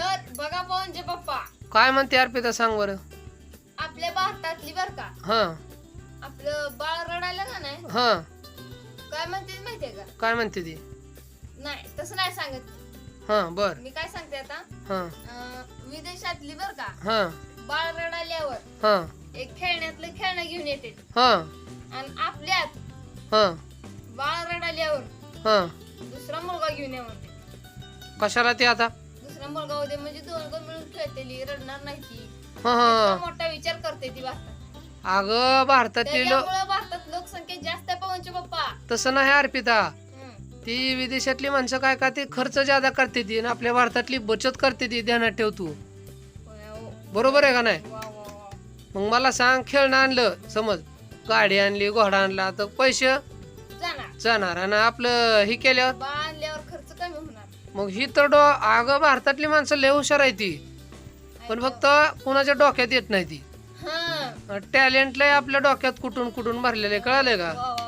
तर बघा पवनचे पप्पा. काय म्हणते अर्पिता सांग बरं. आपल्या भारतातली बर का? हा. आपलं बाळ रडायला का नाही? हा. काय म्हणते माहितीये का? काय म्हणते ती? नाही तसं नाही सांगत. हा बर. मी काय सांगते आता? हा. अं, विदेशातली बर का? हा. बाळ रडाल्यावर हा. एक खेळण्यातलं खेळणं घेऊन येते. हा. आणि आपल्यात हा. बाळ रडाल्यावर हा. दुसरा मुलगा घेऊन ये म्हणते. कशाला ते आता? मुलगा होते म्हणजे दोन मिळून खेळतेली रडणार नाही ती. हा हा. मोठा विचार करते ती भारतात. अगं भारतातली भारतात लोकसंख्या जास्त आहे पवनचे पप्पा. तसं नाही अर्पिता. हम्म. ती विदेशातली माणसं काय का ते खर्च ज्यादा करते ती आणि आपल्या भारतातली बचत करते ती ध्यानात ठेव तू. होय, हो. बरोबर आहे का नाही? वा, वा, वा. मग मला सांग खेळणं आणलं समज. गाडी आणली घोडा आणला तर पैसे जाणार. जाणार. आणि आपलं हे केल्यावर? बाळ मग ही तर डो अगं भारतातली माणसं लय हुशार आहे ती. पण फक्त कुणाच्या डोक्यात येत नाही ती. हा. टॅलेंट लय आपल्या डोक्यात कुठून कुठून भरलेले कळालंय का? वा, वा,